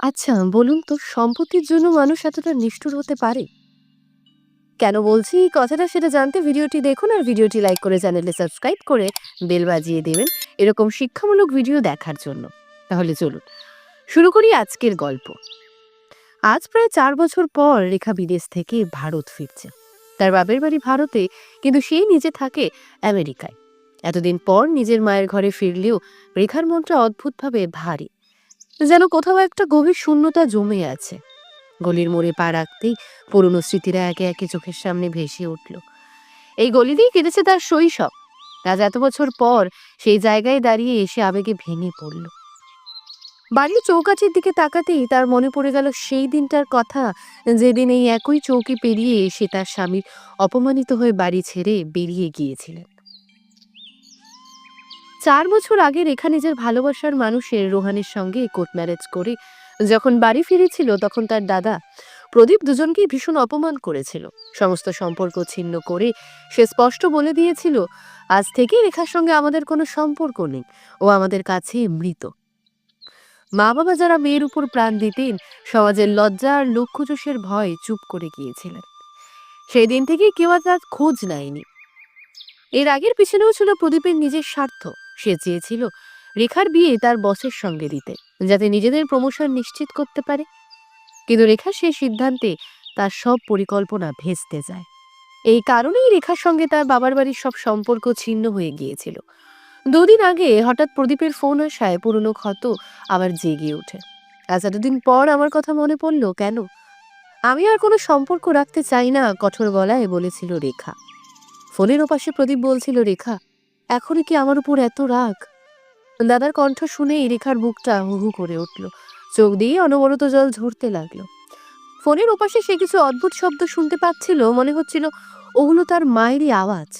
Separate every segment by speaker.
Speaker 1: আচ্ছা বলুন তো সম্পত্তির জন্য মানুষ এতটা নিষ্ঠুর হতে পারে? কেন বলছি? এই কথাটা সেটা জানতে ভিডিওটি দেখুন আর ভিডিওটি লাইক করে চ্যানেলে সাবস্ক্রাইব করে বেল বাজিয়ে দেবেন এরকম শিক্ষামূলক ভিডিও দেখার জন্য। তাহলে চলুন, শুরু করি আজকের গল্প। আজ প্রায় চার বছর পর রেখা বিদেশ থেকে ভারত ফিরছে। তার বাপের বাড়ি ভারতে, কিন্তু সে নিজে থাকে আমেরিকায়। এতদিন পর নিজের মায়ের ঘরে ফিরলেও রেখার মনটা অদ্ভুতভাবে ভারী। যেন কোথাও একটা গভীর শূন্যতা জমে আছে। গলির মোড়ে পা রাখতেই পুরনো স্মৃতিরা একে একে চোখের সামনে ভেসে উঠল। এই গলি দিয়েই কেটেছে তার শৈশব। আজ এত বছর পর সেই জায়গায় দাঁড়িয়ে এসে আবেগে ভেঙে পড়ল। বাড়ির চৌকাঠের দিকে তাকাতেই তার মনে পড়ে গেল সেই দিনটার কথা, যেদিন এই একই চৌকি পেরিয়ে সে তার স্বামীর অপমানিত হয়ে বাড়ি ছেড়ে বেরিয়ে গিয়েছিলেন। চার বছর আগে রেখা নিজের ভালোবাসার মানুষের রোহানের সঙ্গে কোর্ট ম্যারেজ করে যখন বাড়ি ফিরেছিল তখন তার দাদা প্রদীপ দুজনকেই ভীষণ অপমান করেছিল। সমস্ত সম্পর্ক ছিন্ন করে সে স্পষ্ট বলে দিয়েছিল, আজ থেকেই রেখার সঙ্গে আমাদের কোনো সম্পর্ক নেই। ও আমাদের কাছে মৃত। মা বাবা যারা মেয়ের উপর প্রাণ দিতেন, সমাজের লজ্জা আর লক্ষ্যচোষের ভয় চুপ করে গিয়েছিলেন। সেই দিন থেকেই কেউ আর তার খোঁজ নেয়নি। এর আগের পিছনেও ছিল প্রদীপের নিজের স্বার্থ। সে চেয়েছিল রেখার বিয়ে তার বসের সঙ্গে দিতে, যাতে নিজেদের প্রমোশন নিশ্চিত করতে পারে। কিন্তু রেখা সেই সিদ্ধান্তে তার সব পরিকল্পনা ভেস্তে যায়। এই কারণেই রেখার সঙ্গে তার বাবার বাড়ির সব সম্পর্ক ছিন্ন হয়ে গিয়েছিল। দুদিন আগে হঠাৎ প্রদীপের ফোন আসায় পুরনো ক্ষত আবার জেগে ওঠে। আজ এতদিন পর আমার কথা মনে পড়ল, কেন? আমি আর কোনো সম্পর্ক রাখতে চাই না, কঠোর গলায় বলেছিল রেখা। ফোনের ওপাশে প্রদীপ বলছিল, রেখা এখনই কি আমার উপর এত রাগ? দাদার কণ্ঠ শুনেই রেখার বুকটা হু হু করে উঠল। চোখ দিয়ে অনবরত জল ঝরতে লাগল। ফোনের ওপাশে সে কিছু অদ্ভুত শব্দ শুনতে পাচ্ছিল, মনে হচ্ছিল ওগুলো তার মায়েরই আওয়াজ।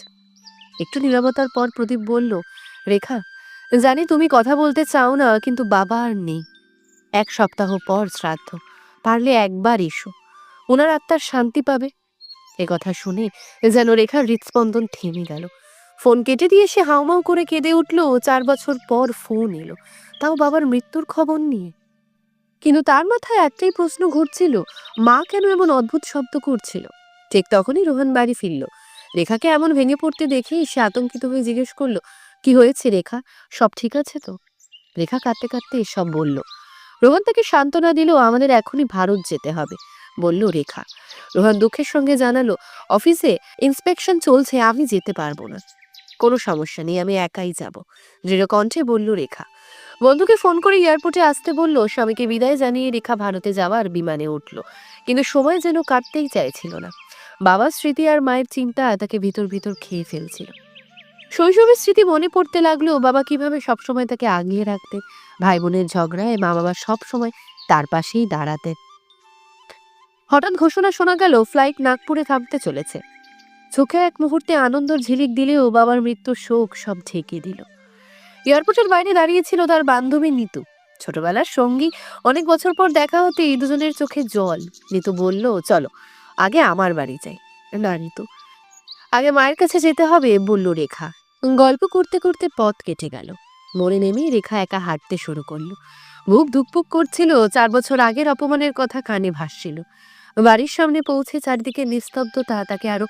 Speaker 1: একটু নীরবতার পর প্রদীপ বলল, রেখা, জানি তুমি কথা বলতে চাও না, কিন্তু বাবা আর নেই। এক সপ্তাহ পর শ্রাদ্ধ, পারলে একবার এসো। ওনার আত্মার শান্তি পাবে। এ কথা শুনে যেন রেখার হৃদস্পন্দন থেমে গেল। ফোন কেটে দিয়ে সে হাউমাউ করে কেঁদে উঠল চার বছর পর ফোন এলো। তাও বাবার মৃত্যুর খবর নিয়ে। কিন্তু তার মাথায় একটাই প্রশ্ন ঘুরছিল, মা কেন এমন অদ্ভুত শব্দ করছিল? ঠিক তখনই রোহন বাড়ি ফিরল। রেখাকে এমন ভেঙে পড়তে দেখেই সে আতঙ্কিত হয়ে জিজ্ঞেস করল, কি হয়েছে রেখা? সব ঠিক আছে তো? রেখা কাঁদতে কাঁদতে এসব বলল। রোহন তাকে সান্ত্বনা দিল, আমাদের এখনই ভারত যেতে হবে। বলল রেখা। রোহন দুঃখের সঙ্গে জানালো, অফিসে ইন্সপেকশন চলছে, আমি যেতে পারব না। কোনো সমস্যা নেই, আমি একাই যাব। দৃঢ় কণ্ঠে বলল রেখা। বন্ধুকে ফোন করে এয়ারপোর্টে আসতে বলল, স্বামীকে বিদায় জানিয়ে রেখা ভারতে যাওয়ার বিমানে উঠল। কিন্তু সময় যেন কাটতেই চাইছিল না। বাবার স্মৃতি আর মায়ের চিন্তা তাকে ভিতর ভিতর খেয়ে ফেলছিল। শৈশবের স্মৃতি মনে পড়তে লাগল, বাবা কীভাবে সবসময় তাকে আগিয়ে রাখতেন ভাই বোনের ঝগড়ায় মা বাবা সবসময় তার পাশেই দাঁড়াতেন। হঠাৎ ঘোষণা শোনা গেল, ফ্লাইট নাগপুরে থামতে চলেছে। চোখে এক মুহূর্তে আনন্দর ঝিলিক দিলেও বাবার মৃত্যুর শোক সব ঢেকে দিল। এয়ারপোর্টের বাইরে দাঁড়িয়েছিল তার বান্ধবী নিতু। ছোটবেলার সঙ্গী, অনেক বছর পর দেখা হতে এই দুজনের চোখে জল। নিতু বলল, চলো, আগে আমার বাড়ি যাই। না, নিতু। আগে মায়ের কাছে যেতে হবে, বলল রেখা। গল্প করতে করতে পথ কেটে গেল। মনে নেমে রেখা একা হাঁটতে শুরু করল। বুক ধুকপুক করছিল, চার বছর আগের অপমানের কথা কানে ভাসছিল। বাড়ির সামনে পৌঁছে চারদিকে নিস্তব্ধতা, তাকে আরও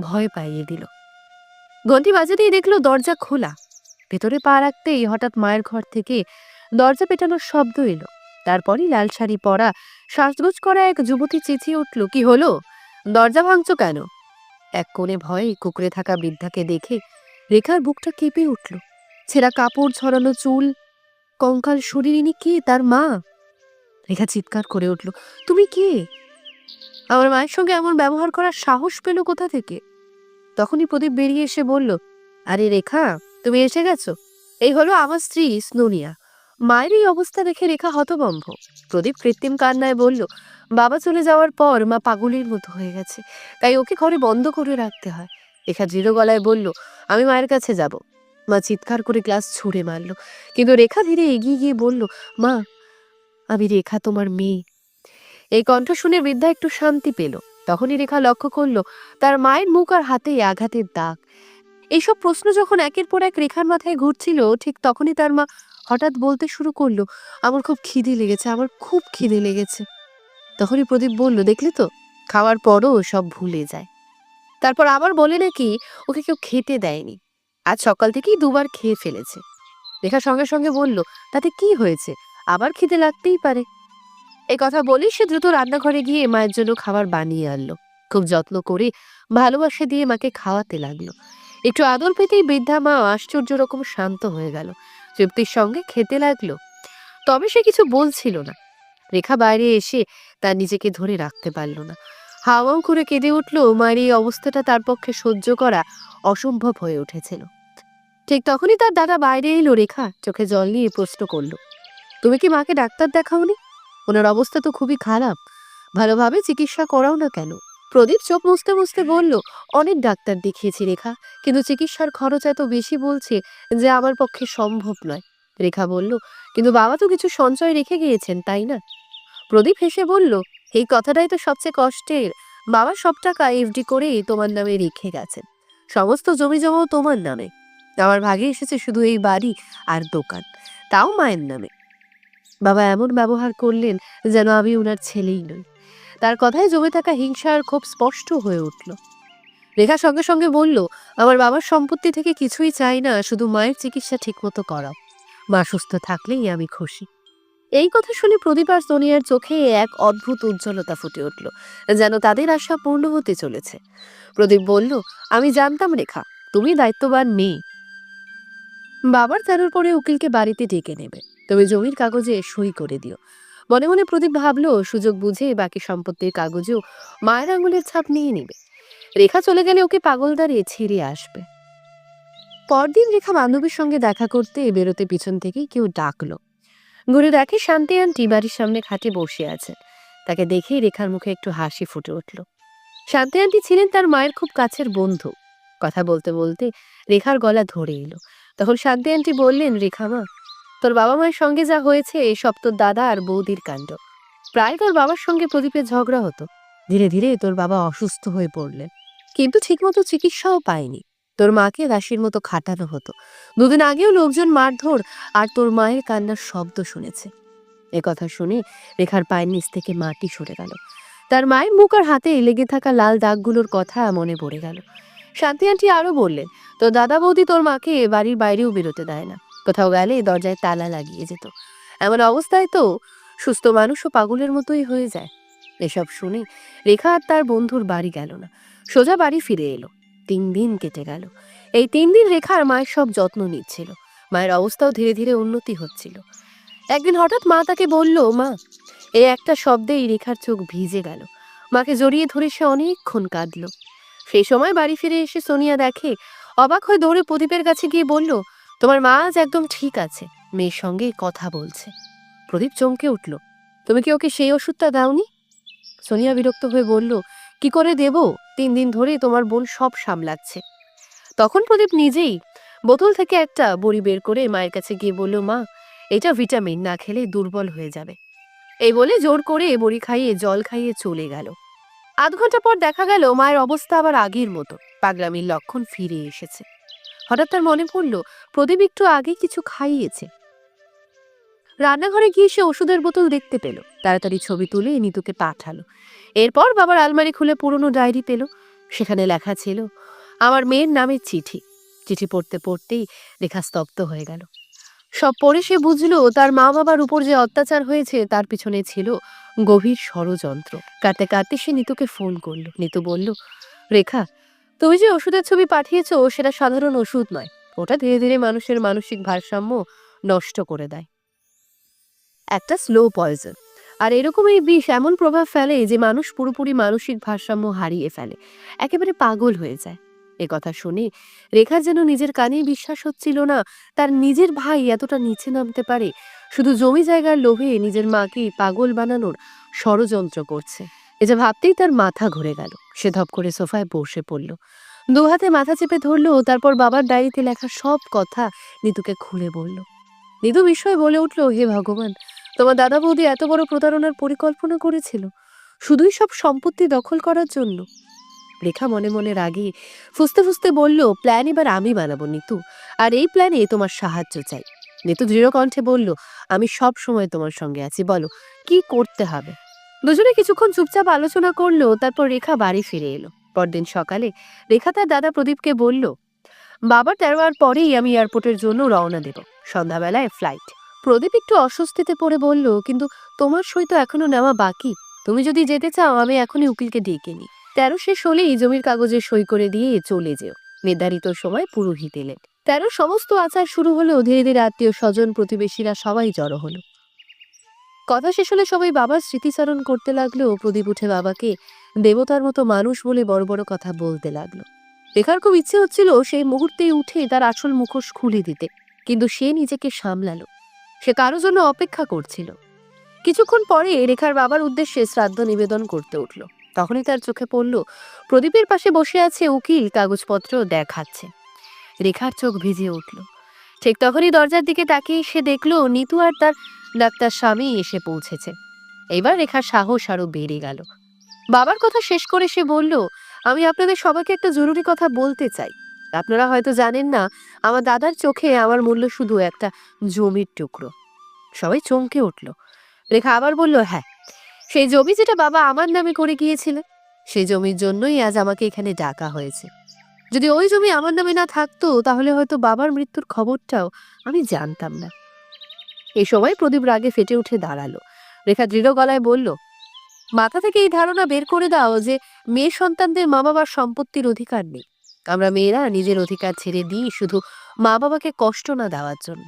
Speaker 1: ভয় পাইয়ে দিল। ঘন্টি বাজাতেই দেখল দরজা খোলা। ভেতরে পা রাখতেই হঠাৎ মায়ের ঘর থেকে দরজা পেটানোর শব্দ এলো। তারপরই লাল শাড়ি পরা শ্বাসগোজ করা এক যুবতী চেঁচিয়ে উঠল, কি হলো? দরজা ভাঙছো কেন? এক কোণে ভয়ে কুকুরে থাকা বৃদ্ধাকে দেখে রেখার বুকটা কেঁপে উঠল। ছেঁড়া কাপড় ছড়ানো চুল, কঙ্কাল শরীর ইনি কে? তার মা? রেখা চিৎকার করে উঠল, তুমি কে? আমার মায়ের সঙ্গে এমন ব্যবহার করার সাহস পেল কোথা থেকে? তখনই প্রদীপ বেরিয়ে এসে বলল, আরে রেখা, তুমি এসে গেছো? এই হলো আমার স্ত্রী স্নুনিয়া। মায়ের এই অবস্থা দেখে রেখা হতবম্ব প্রদীপ কৃত্রিম কান্নায় বলল, বাবা চলে যাওয়ার পর মা পাগলের মতো হয়ে গেছে। তাই ওকে ঘরে বন্ধ করে রাখতে হয়। রেখা দৃঢ় গলায় বলল, আমি মায়ের কাছে যাব। মা চিৎকার করে গ্লাস ছুঁড়ে মারল। কিন্তু রেখা ধীরে এগিয়ে গিয়ে বলল, মা, আমি রেখা তোমার মেয়ে। এই কণ্ঠ শুনে বৃদ্ধা একটু শান্তি পেল। তখনই রেখা লক্ষ্য করল, তার মায়ের মুখ আর হাতে আঘাতের দাগ। এইসব প্রশ্ন যখন একের পর এক রেখার মাথায় ঘুরছিল, ঠিক তখনই তার মা হঠাৎ বলতে শুরু করল, আমার খুব খিদে লেগেছে, আমার খুব খিদে লেগেছে। তখনই প্রদীপ বলল, দেখলি তো, খাওয়ার পরও সব ভুলে যায়। তারপর আবার বলে নাকি, ওকে কেউ খেতে দেয়নি। আজ সকাল থেকেই দুবার খেয়ে ফেলেছে। রেখা সঙ্গে সঙ্গে বলল, তাতে কি হয়েছে? আবার খিদে লাগতেই পারে। এই কথা বলেই সে দ্রুত রান্নাঘরে গিয়ে মায়ের জন্য খাবার বানিয়ে আনলো। খুব যত্ন করে ভালোবাসা দিয়ে মাকে খাওয়াতে লাগল। একটু আদর পেতেই বৃদ্ধা মা আশ্চর্য রকম শান্ত হয়ে গেল। তৃপ্তির সঙ্গে খেতে লাগল। তবে সে কিছু বলছিল না। রেখা বাইরে এসে তার নিজেকে ধরে রাখতে পারল না। হাওয়াও করে কেঁদে উঠল, মায়ের এই অবস্থাটা তার পক্ষে সহ্য করা অসম্ভব হয়ে উঠেছিল। ঠিক তখনই তার দাদা বাইরে এলো রেখা, চোখে জল নিয়ে প্রশ্ন করল, তুমি কি মাকে ডাক্তার দেখাওনি? ওনার অবস্থা তো খুবই খারাপ। ভালোভাবে চিকিৎসা করাও না কেন? প্রদীপ চোখ মুছতে মুছতে বলল, অনেক ডাক্তার দেখিয়েছি রেখা, কিন্তু চিকিৎসার খরচ এত বেশি বলছে যে আমার পক্ষে সম্ভব নয়। রেখা বলল, কিন্তু বাবা তো কিছু সঞ্চয় রেখে গিয়েছেন, তাই না? প্রদীপ হেসে বলল, এই কথাটাই তো সবচেয়ে কষ্টের। বাবা সব টাকা এফডি করেই তোমার নামে রেখে গেছেন। সমস্ত জমি জমাও তোমার নামে। আমার ভাগে এসেছে শুধু এই বাড়ি আর দোকান, তাও মায়ের নামে। বাবা এমন ব্যবহার করলেন যেন আমি ওনার ছেলেই নই। তার কথায় জমে থাকা হিংসার খুব স্পষ্ট হয়ে উঠল। রেখা সঙ্গে সঙ্গে বলল, আমার বাবার সম্পত্তি থেকে কিছুই চাই না, শুধু মায়ের চিকিৎসা ঠিকমতো করাও। মা সুস্থ থাকলেই আমি খুশি। এই কথা শুনে প্রদীপ আর সোনিয়ার চোখে এক অদ্ভুত উজ্জ্বলতা ফুটে উঠল, যেন তাদের আশা পূর্ণ হতে চলেছে। প্রদীপ বলল, আমি জানতাম রেখা, তুমি দায়িত্ববান মেয়ে। বাবার তেরোর পরে উকিলকে বাড়িতে ডেকে নেবে। তুমি জমির কাগজে সই করে দিও। মনে মনে প্রদীপ ভাবলো, সুযোগ বুঝে বাকি সম্পত্তির কাগজেও মায়ের আঙুলের ছাপ নিয়ে নিবে। রেখা চলে গেলে ওকে পাগলদারে ছেড়ে আসবে। পরদিন রেখা বান্ধবীর সঙ্গে দেখা করতে বেরোতে পিছন থেকে কেউ ডাকলো। ঘুরে দেখে শান্তি আন্টি বাড়ির সামনে খাটে বসে আছেন। তাকে দেখেই রেখার মুখে একটু হাসি ফুটে উঠল। শান্তি আন্টি ছিলেন তার মায়ের খুব কাছের বন্ধু। কথা বলতে বলতে রেখার গলা ধরে এলো। তখন শান্তি আন্টি বললেন, রেখা মা তোর বাবা মায়ের সঙ্গে যা হয়েছে সব তোর দাদা আর বৌদির কাণ্ড। প্রায় তোর বাবার সঙ্গে প্রদীপের ঝগড়া হতো। ধীরে ধীরে তোর বাবা অসুস্থ হয়ে পড়লেন। কিন্তু ঠিকমতো চিকিৎসাও পায়নি। তোর মাকে দাসীর মতো খাটানো হতো। দুদিন আগেও লোকজন মারধর আর তোর মায়ের কান্নার শব্দ শুনেছে। এ কথা শুনে রেখার পায়ের নিচ থেকে মাটি সরে গেল। তার মায়ের মুখ আর হাতে লেগে থাকা লাল দাগগুলোর কথা মনে পড়ে গেল। শান্তি আন্টি আরও বললেন, তোর দাদা বৌদি তোর মাকে বাড়ির বাইরেও বেরোতে দেয় না। কোথাও গেলে দরজায় তালা লাগিয়ে যেত। এমন অবস্থায় তো সুস্থ মানুষও পাগলের মতোই হয়ে যায়। এসব শুনে রেখা আর তার বন্ধুর বাড়ি গেল না। সোজা বাড়ি ফিরে এলো। তিন দিন কেটে গেল। এই তিন দিন রেখার মায়ের সব যত্ন নিচ্ছিল। মায়ের অবস্থাও ধীরে ধীরে উন্নতি হচ্ছিল। একদিন হঠাৎ মা তাকে বলল, মা এই একটা শব্দেই রেখার চোখ ভিজে গেল। মাকে জড়িয়ে ধরে সে অনেকক্ষণ কাঁদল। সেই সময় বাড়ি ফিরে এসে সোনিয়া দেখে অবাক হয়ে দৌড়ে প্রদীপের কাছে গিয়ে বলল তোমার মা আজ একদম ঠিক আছে। মেয়ের সঙ্গে কথা বলছে। প্রদীপ চমকে উঠল। তুমি কি ওকে সেই ওষুধটা দাওনি? সোনিয়া বিরক্ত হয়ে বলল, কি করে দেব? তিন দিন ধরে তোমার বোন সব সামলাচ্ছে। তখন প্রদীপ নিজেই বোতল থেকে একটা বড়ি বের করে মায়ের কাছে গিয়ে বলল, মা, এটা ভিটামিন, না খেলে দুর্বল হয়ে যাবে। এই বলে জোর করে বড়ি খাইয়ে, জল খাইয়ে চলে গেল। আধ ঘণ্টা পর দেখা গেল, মায়ের অবস্থা আবার আগের মতো। পাগলামির লক্ষণ ফিরে এসেছে। হঠাৎ তার মনে পড়ল, প্রদীপ একটু আগে কিছু খাইয়েছে। রান্নাঘরে গিয়ে সে ওষুধের বোতল দেখতে পেল। তাড়াতাড়ি ছবি তুলে নিতুকে পাঠালো। এরপর বাবার আলমারি খুলে পুরনো ডায়েরি পেল। সেখানে লেখা ছিল, আমার মেয়ের নামে চিঠি। চিঠি পড়তে পড়তেই রেখা স্তব্ধ হয়ে গেল। সব পরে সে বুঝলো, তার মা বাবার উপর যে অত্যাচার হয়েছে, তার পিছনে ছিল গভীর ষড়যন্ত্র। কাটতে কাটতে সে নিতুকে ফোন করল। নিতু বলল, রেখা তুমি যে ওষুধের ছবি পাঠিয়েছো, সেটা সাধারণ ওষুধ নয়। ওটা ধীরে ধীরে মানুষের মানসিক ভারসাম্য নষ্ট করে দেয়। একটা স্লো পয়জন আর এরকম এই বিষ এমন প্রভাব ফেলে যে মানুষ পুরোপুরি মানসিক ভারসাম্য হারিয়ে ফেলে। একেবারে পাগল হয়ে যায়। এ কথা শুনে রেখার যেন নিজের কানে বিশ্বাস হচ্ছিল না, তার নিজের ভাই এতটা নিচে নামতে পারে, শুধু জমি জায়গার লোভে নিজের মাকে পাগল বানানোর ষড়যন্ত্র করছে। এটা ভাবতেই তার মাথা ঘুরে গেল। সে ধপ করে সোফায় বসে পড়ল। দু হাতে মাথা চেপে ধরলো, তারপর বাবার ডায়েরিতে লেখা সব কথা নিতুকে খুলে বলল। নিতু বিস্ময়ে বলে উঠল, হে ভগবান, তোমার দাদা বৌদি এত বড় প্রতারণার পরিকল্পনা করেছিল। শুধুই সব সম্পত্তি দখল করার জন্য? রেখা মনে মনে রাগে ফুসতে ফুসতে বলল, প্ল্যান এবার আমি বানাবো, নিতু। আর এই প্ল্যানে তোমার সাহায্য চাই। নিতু দৃঢ় কণ্ঠে বলল, আমি সব সময় তোমার সঙ্গে আছি, বলো, কি করতে হবে? দুজনে কিছুক্ষণ চুপচাপ আলোচনা করল, তারপর রেখা বাড়ি ফিরে এলো। পরদিন সকালে রেখা তার দাদা প্রদীপকে বলল, বাবার তেরোয়ার পরেই আমি এয়ারপোর্টের জন্য রওনা দেব। সন্ধ্যাবেলায় ফ্লাইট। প্রদীপ একটু অস্বস্তিতে পড়ে বলল, কিন্তু তোমার সই তো এখনও নেওয়া বাকি। তুমি যদি যেতে চাও, আমি এখনই উকিলকে ডেকে নিই। তেরো শেষ হলেই জমির কাগজে সই করে দিয়ে চলে যেও। নির্ধারিত সময় পুরোহিত এলেন। তেরো সমস্ত আচার শুরু হলো, ধীরে ধীরে আত্মীয় স্বজন প্রতিবেশীরা সবাই জড়ো হলো। কথা শেষ হলে সবাই বাবার স্মৃতিচারণ করতে লাগল প্রদীপ উঠে বাবাকে দেবতার মতো মানুষ বলে বড় বড় কথা বলতে লাগল। রেখার খুব ইচ্ছে হচ্ছিল সেই মুহূর্তেই উঠে তার আসল মুখোশ খুলে দিতে, কিন্তু সে নিজেকে সামলালো। সে কারও জন্য অপেক্ষা করছিল। কিছুক্ষণ পরে রেখার বাবার উদ্দেশ্যে শ্রাদ্ধ নিবেদন করতে উঠল। তখনই তার চোখে পড়ল, প্রদীপের পাশে বসে আছে উকিল, কাগজপত্র দেখাচ্ছে। রেখার চোখ ভিজে উঠল। ঠিক তখনই দরজার দিকে তাকিয়ে সে দেখল, নিতু আর তার ডাক্তার স্বামী এসে পৌঁছেছে। এবার রেখার সাহস আরও বেড়ে গেল। বাবার কথা শেষ করে সে বলল, আমি আপনাদের সবাইকে একটা জরুরি কথা বলতে চাই। আপনারা হয়তো জানেন না, আমার দাদার চোখে আমার মূল্য শুধু একটা জমির টুকরো। সবাই চমকে উঠল। রেখা আবার বলল হ্যাঁ সেই জমি যেটা বাবা আমার নামে করে গিয়েছিলেন, সেই জমির জন্যই আজ আমাকে এখানে ডাকা হয়েছে। যদি ওই জমি আমার নামে না থাকতো, তাহলে হয়তো বাবার মৃত্যুর খবরটাও আমি জানতাম না। এই সময় প্রদীপ রাগে ফেটে উঠে দাঁড়াল। রেখা দৃঢ় গলায় বলল, মাথা থেকে এই ধারণা বের করে দাও যে মেয়ে সন্তানদের মা বাবার সম্পত্তির অধিকার নেই। আমরা মেয়েরা নিজের অধিকার ছেড়ে দিই শুধু মা বাবাকে কষ্ট না দেওয়ার জন্য।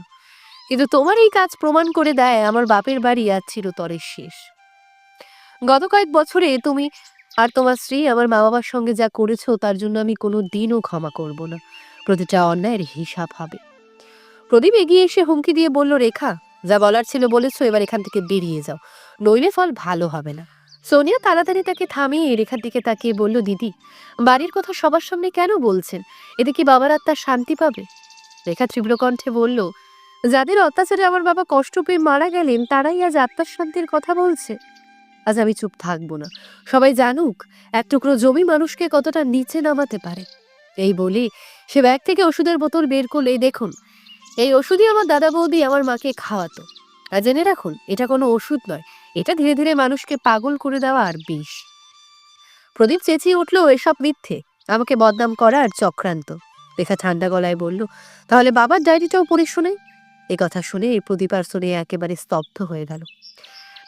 Speaker 1: কিন্তু তোমার এই কাজ প্রমাণ করে দেয় আমার বাপের বাড়ি আজ চিরতরের শেষ। গত কয়েক বছরে তুমি আর তোমার স্ত্রী আমার মা বাবার সঙ্গে যা করেছ তার জন্য আমি কোনো দিনও ক্ষমা করব না। প্রতিটা অন্যায়ের হিসাব হবে। প্রদীপ এগিয়ে এসে হুমকি দিয়ে বলল, রেখা যা বলার ছিল বলেছ, এবার এখান থেকে বেরিয়ে যাও। নইলে ফল ভালো হবে না। সোনিয়া তাড়াতাড়ি তাকে থামিয়ে রেখার দিকে তাকিয়ে বলল, দিদি, বাড়ির কথা সবার সামনে কেন বলছেন? এতে কি বাবার আত্মার শান্তি পাবে? রেখা তীব্র কণ্ঠে বলল, যাদের অত্যাচারে আমার বাবা কষ্ট পেয়ে মারা গেলেন, তারাই আজ আত্মার শান্তির কথা বলছে। আজ আমি চুপ থাকব না। সবাই জানুক, এক টুকরো জমি মানুষকে কতটা নিচে নামাতে পারে। এই বলে সে ব্যাগ থেকে ওষুধের বোতল বের করলে দেখুন এই ওষুধই আমার দাদা বৌদি আমার মাকে খাওয়াতো। আর জেনে রাখুন, এটা কোনো ওষুধ নয়, এটা ধীরে ধীরে মানুষকে পাগল করে দেওয়া আর বিষ। প্রদীপ চেঁচিয়ে উঠল, এসব মিথ্যে, আমাকে বদনাম করার চক্রান্ত। রেখা ঠান্ডা গলায় বলল, তাহলে বাবার ডায়েরিটাও পড়ে শোনাই এ কথা শুনে এই প্রদীপ আর সোনিয়া একেবারে স্তব্ধ হয়ে গেল।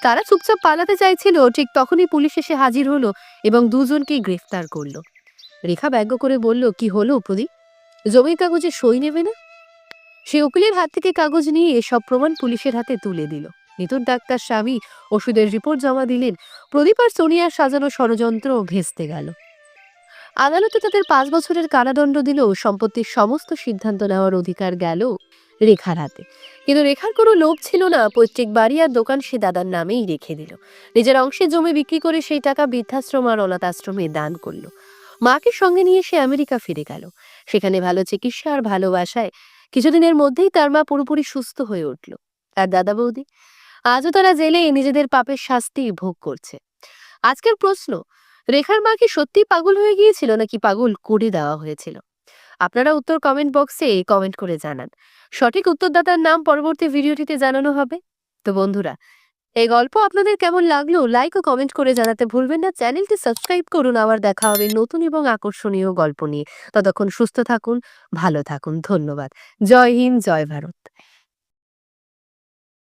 Speaker 1: তারা চুপচাপ পালাতে চাইছিল, ঠিক তখনই পুলিশ এসে হাজির হলো এবং দুজনকেই গ্রেফতার করল। রেখা ব্যঙ্গ করে বলল, কি হলো প্রদীপ? জমির কাগজে সই নেবে না? সে উকিলের হাত থেকে কাগজ নিয়ে সব প্রমাণ পুলিশের হাতে তুলে দিল। নিতুন ডাক্তার স্বামী ওষুধের রিপোর্ট জমা দিলেন। প্রদীপ আর সোনিয়ার সাজানো ষড়যন্ত্র ভেস্তে গেল। আদালতে তাদের পাঁচ বছরের কারাদণ্ড দিলেও সম্পত্তির সমস্ত সিদ্ধান্ত নেওয়ার অধিকার গেল রেখার হাতে। কিন্তু রেখার কোনো লোভ ছিল না। পৈতৃক বাড়ি আর দোকান সে দাদার নামেই রেখে দিল। নিজের অংশে জমি বিক্রি করে সেই টাকা বৃদ্ধাশ্রম আর অনাথ আশ্রমে দান করল। মাকে সঙ্গে নিয়ে সে আমেরিকা ফিরে গেল। সেখানে ভালো চিকিৎসা আর ভালোবাসায় কিছুদিনের মধ্যেই তার মা পুরোপুরি সুস্থ হয়ে উঠল। আর দাদা বৌদি? আজও তারা জেলে নিজেদের পাপের শাস্তি ভোগ করছে। আজকের প্রশ্ন, রেখার মা কি সত্যি পাগল হয়ে গিয়েছিল নাকি পাগল করে দেওয়া হয়েছিল? আপনারা উত্তর কমেন্ট বক্সে কমেন্ট করে জানান। সঠিক উত্তরদাতার নাম পরবর্তী ভিডিওটিতে জানানো হবে। তো বন্ধুরা এই গল্প আপনাদের কেমন লাগল? লাইক ও কমেন্ট করে জানাতে ভুলবেন না। চ্যানেলটি সাবস্ক্রাইব করুন। আবার দেখা হবে নতুন এবং আকর্ষণীয় গল্প নিয়ে। ততক্ষণ সুস্থ থাকুন, ভালো থাকুন। ধন্যবাদ। জয় হিন্দ, জয় ভারত।